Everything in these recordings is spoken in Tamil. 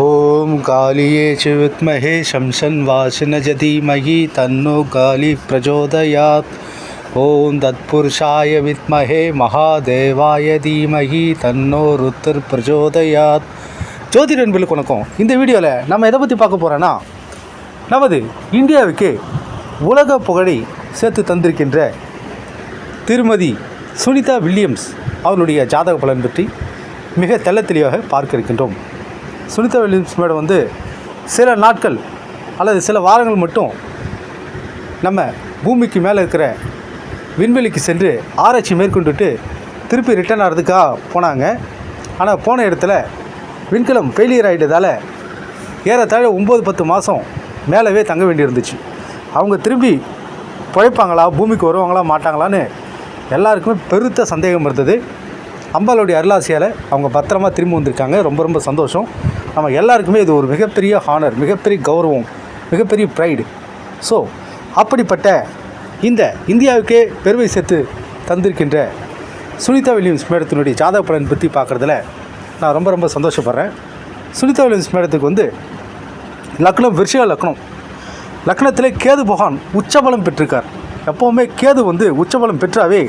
ஓம் காலியே சிவித்மஹே சம்சன் வாசின ஜதீமகி தன்னு காலி பிரஜோதயாத் ஓம் தத்புருஷாய வித்மஹே மகாதேவாய தீமகி தன்னோ ருத்தர் பிரஜோதயாத் ஜோதி நண்பர்களுக்கு வணக்கம் இந்த வீடியோவில் நம்ம எதை பற்றி பார்க்க போகிறோன்னா நமது இந்தியாவுக்கு உலக புகழை சேர்த்து தந்திருக்கின்ற திருமதி சுனிதா வில்லியம்ஸ் அவருடைய ஜாதக பலன் பற்றி மிக தெல்ல தெளிவாக பார்க்க இருக்கின்றோம். சுனிதா வில்லியம்ஸ் மேடம் வந்து சில நாட்கள் அல்லது சில வாரங்கள் மட்டும் நம்ம பூமிக்கு மேலே இருக்கிற விண்வெளிக்கு சென்று ஆராய்ச்சி மேற்கொண்டுட்டு திருப்பி ரிட்டர்ன் ஆகிறதுக்காக போனாங்க. ஆனால் போன இடத்துல விண்கலம் ஃபெயிலியர் ஆகிட்டதால் ஏறத்தாழ ஒம்பது பத்து மாதம் மேலவே தங்க வேண்டியிருந்துச்சு. அவங்க திரும்பி பிழைப்பாங்களா? பூமிக்கு வருவாங்களா? மாட்டாங்களான்னு எல்லாருக்குமே பெருத்த சந்தேகம் இருந்தது. அம்பாளுடைய அருளாசியால் அவங்க பத்திரமா திரும்பி வந்திருக்காங்க. ரொம்ப ரொம்ப சந்தோஷம். நம்ம எல்லாருக்குமே இது ஒரு மிகப்பெரிய ஹானர் மிகப்பெரிய கௌரவம் மிகப்பெரிய ப்ரைடு ஸோ அப்படிப்பட்ட இந்த இந்தியாவுக்கே பெருமை சேர்த்து தந்திருக்கின்ற சுனிதா வில்லியம்ஸ் மேடத்தினுடைய ஜாதக பலன் பற்றி பார்க்குறதுல நான் ரொம்ப ரொம்ப சந்தோஷப்படுறேன். சுனிதா வில்லியம்ஸ் மேடத்துக்கு வந்து லக்னம் விருஷிக லக்னம். லக்னத்தில் கேது பகவான் உச்சபலம் பெற்றிருக்கார். எப்போவுமே கேது வந்து உச்சபலம் பெற்றாவே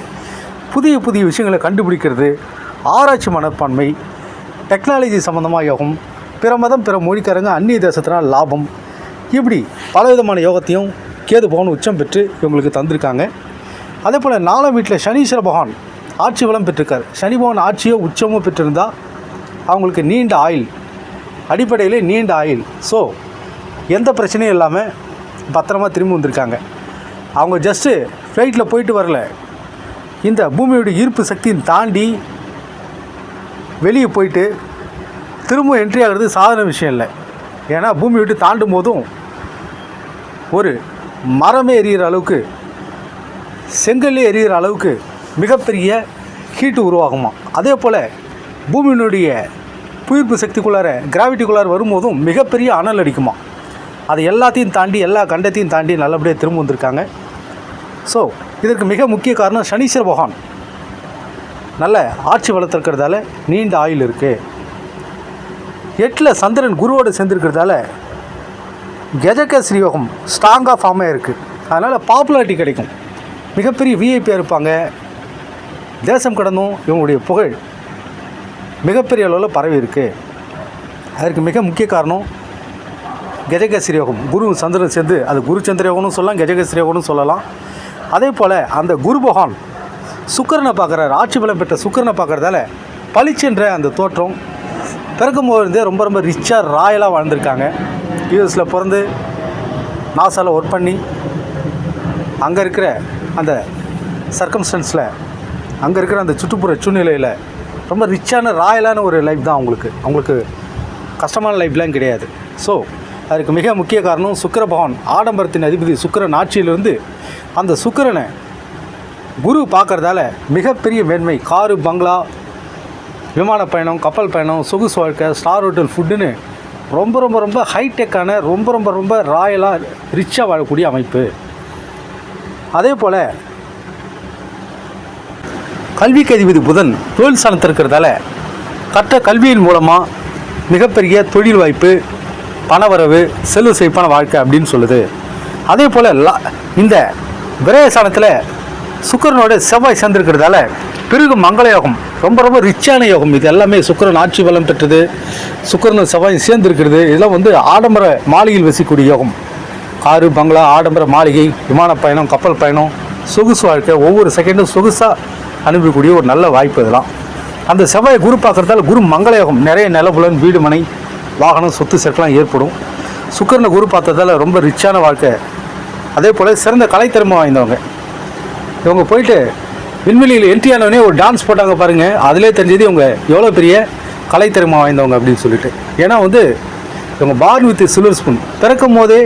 புதிய புதிய விஷயங்களை கண்டுபிடிக்கிறது ஆராய்ச்சி மனப்பான்மை டெக்னாலஜி சம்மந்தமாக யோகம் பிற மதம் பிற மொழிக்காரங்க அந்நிய தேசத்தினால் லாபம். இப்படி பலவிதமான யோகத்தையும் கேது பகவான் உச்சம் பெற்று இவங்களுக்கு தந்திருக்காங்க. அதே போல் நாலாம் வீட்டில் சனீஸ்வர பகவான் ஆட்சி வளம் பெற்றிருக்கார். சனி பகவான் ஆட்சியோ உச்சமோ பெற்றிருந்தால் அவங்களுக்கு நீண்ட ஆயில் அடிப்படையிலே நீண்ட ஆயில் ஸோ எந்த பிரச்சனையும் இல்லாமல் பத்திரமா திரும்பி வந்திருக்காங்க. அவங்க ஜஸ்ட்டு ஃப்ளைட்டில் போயிட்டு வரல. இந்த பூமியோட ஈர்ப்பு சக்தியும் தாண்டி வெளியே போயிட்டு திரும்ப என்ட்ரி ஆகிறது சாதாரண விஷயம் இல்லை. ஏன்னா பூமி விட்டு தாண்டும் போதும் ஒரு மரமே எரியிற அளவுக்கு செங்கல்லே எரியிற அளவுக்கு மிகப்பெரிய ஹீட்டு உருவாகுமா? அதே போல் பூமியினுடைய புயிர்ப்பு சக்திக்குள்ளார கிராவிட்டிக்குள்ளார வரும்போதும் மிகப்பெரிய அனல் அடிக்குமா? அது எல்லாத்தையும் தாண்டி எல்லா கண்டத்தையும் தாண்டி நல்லபடியாக திரும்ப வந்திருக்காங்க. ஸோ இதற்கு மிக முக்கிய காரணம் சனீஸ்வர பகவான். நல்ல ஆட்சி வளர்த்துருக்கிறதால நீண்ட ஆயுள் இருக்குது எட்டில் சந்திரன் குருவோடு சேர்ந்துருக்கிறதால கஜகஸ்ரீ யோகம் ஸ்ட்ராங்காக ஃபார்மாக இருக்குது அதனால் பாப்புலாரிட்டி கிடைக்கும். மிகப்பெரிய விஐபியாக இருப்பாங்க. தேசம் கடந்தும் இவங்களுடைய புகழ் மிகப்பெரிய அளவில் பரவி இருக்குது அதற்கு மிக முக்கிய காரணம் கஜகஸ்ரீ யோகம் குரு சந்திரன் சேர்ந்து அது குரு சந்திர யோகம்னு சொல்லலாம் கஜகஸ்ரீ யோகம்னு சொல்லலாம். அதே போல் அந்த குரு பகவான் சுக்கரனை பார்க்குறாரு. ஆட்சி பலம் பெற்ற சுக்கரனை பார்க்குறதால பளிச்சென்ற அந்த தோற்றம் பிறக்கும்போதே ரொம்ப ரொம்ப ரிச்சாக ராயலாக வாழ்ந்திருக்காங்க. யூஎஸில் பிறந்து நாசாவில் ஒர்க் பண்ணி அங்கே இருக்கிற அந்த சர்க்கம்ஸ்டன்ஸில் அங்கே இருக்கிற அந்த சுற்றுப்புற சூழ்நிலையில் ரொம்ப ரிச்சான ராயலான ஒரு லைஃப் தான் அவங்களுக்கு. அவங்களுக்கு கஷ்டமான லைஃப்லாம் கிடையாது. ஸோ அதுக்கு மிக முக்கிய காரணம் சுக்கர பகவான் ஆடம்பரத்தின் அதிபதி சுக்கரன் ஆட்சியிலிருந்து அந்த சுக்கரனை குரு பார்க்குறதால மிகப்பெரிய மேன்மை. காரு பங்களா விமான பயணம் கப்பல் பயணம் சொகுசு வாழ்க்கை ஸ்டார் ஹோட்டல் ஃபுட்டுன்னு ரொம்ப ரொம்ப ரொம்ப ஹைடெக்கான ரொம்ப ரொம்ப ரொம்ப ராயலாக ரிச்சாக வாழக்கூடிய அமைப்பு. அதே போல் கல்விக்கு அதிபதி புதன் தொழில் சாணத்தில் இருக்கிறதால கற்ற கல்வியின் மூலமாக மிகப்பெரிய தொழில் வாய்ப்பு பணவரவு செல்வ செழிப்பான வாழ்க்கை அப்படின்னு சொல்லுது. அதே போல் லா இந்த விரயஸ்தானத்தில் சுக்கரனோட செவ்வாய் சேர்ந்திருக்கிறதால பிறகு மங்களயோகம் ரொம்ப ரொம்ப ரிச்சான யோகம். இது எல்லாமே சுக்கரன் ஆட்சி பலம் பெற்றது சுக்கரன் செவ்வாய் சேர்ந்துருக்கிறது. இதெல்லாம் வந்து ஆடம்பர மாளிகையில் வசிக்கக்கூடிய யோகம். காரு பங்களா ஆடம்பர மாளிகை விமான பயணம் கப்பல் பயணம் சொகுசு வாழ்க்கை ஒவ்வொரு செகண்டும் சொகுசாக அனுப்பக்கூடிய ஒரு நல்ல வாய்ப்பு இதெல்லாம். அந்த செவ்வாய் குரு பார்க்குறதால குரு மங்கள யோகம். நிறைய நிலபுலன் வீடு மனை வாகனம் சொத்து சேர்க்கலாம் ஏற்படும். சுக்கரனை குரு பார்த்ததால ரொம்ப ரிச்சான வாழ்க்கை. அதே போல் சிறந்த கலைத்திறமை வாய்ந்தவங்க. இவங்க போயிட்டு விண்வெளியில் என்ட்ரி ஒரு டான்ஸ் போட்டாங்க பாருங்கள் அதிலே தெரிஞ்சது இவங்க எவ்வளோ பெரிய கலைத்திறமை வாய்ந்தவங்க அப்படின்னு சொல்லிட்டு. ஏன்னா வந்து இவங்க பார்ன் வித் சில்வர் ஸ்பூன் பிறக்கும் போதே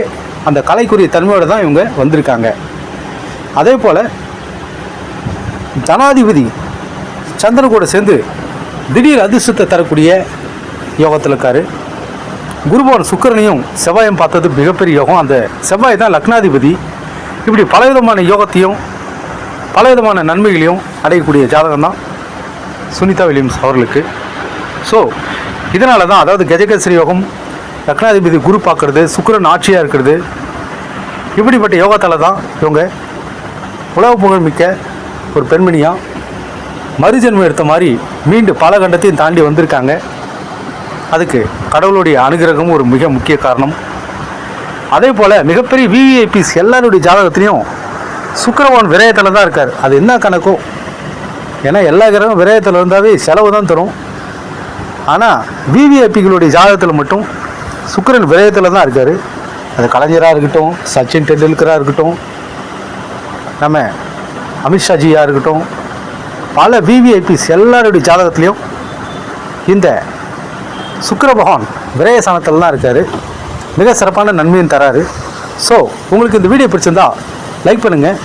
அந்த கலைக்குரிய தன்மையோடு தான் இவங்க வந்திருக்காங்க. அதே போல் ஜனாதிபதி சந்திரன் கூட சேர்ந்து திடீர் அதிர்ஷ்டத்தை தரக்கூடிய யோகத்தில் இருக்கார். குருபவன் சுக்கிரனையும் செவ்வாயும் பார்த்தது மிகப்பெரிய யோகம். அந்த செவ்வாய் தான் லக்னாதிபதி. இப்படி பலவிதமான யோகத்தையும் பல விதமான நன்மைகளையும் அடையக்கூடிய ஜாதகம் தான் சுனிதா வில்லியம்ஸ் அவர்களுக்கு. ஸோ இதனால தான் அதாவது கஜகஸ்ரீ யோகம் லக்னாதிபதி குரு பார்க்குறது சுக்கிரன் ஆட்சியாக இருக்கிறது இப்படிப்பட்ட யோகத்தால் தான் இவங்க உலக புகழ்மிக்க ஒரு பெண்மணியாக மறுஜென்மம் எடுத்த மாதிரி மீண்டு பல கண்டத்தையும் தாண்டி வந்திருக்காங்க. அதுக்கு கடவுளுடைய அனுகிரகமும் ஒரு மிக முக்கிய காரணம். அதே போல் மிகப்பெரிய விவிஐபிஸ் எல்லாருடைய ஜாதகத்திலையும் சுக்கரவான் விரயத்தில் தான் இருக்கார். அது என்ன கணக்கோ? ஏன்னா எல்லா கிரகமும் விரயத்தில் இருந்தாவே செலவு தான் தரும். ஆனால் விவிஐபிகளுடைய ஜாதகத்தில் மட்டும் சுக்கரன் விரயத்தில் தான் இருக்கார். அது கலைஞராக இருக்கட்டும் சச்சின் டெண்டுல்கராக இருக்கட்டும் நம்ம அமித்ஷாஜியாக இருக்கட்டும் பல விவிஐபிஸ் எல்லாருடைய ஜாதகத்துலேயும் இந்த சுக்கிர பகவான் விரயசானத்தில் தான் இருக்கார். மிக சிறப்பான நன்மையும் தராரு. ஸோ உங்களுக்கு இந்த வீடியோ பிடிச்சிருந்தா லைக் பண்ணுங்கள்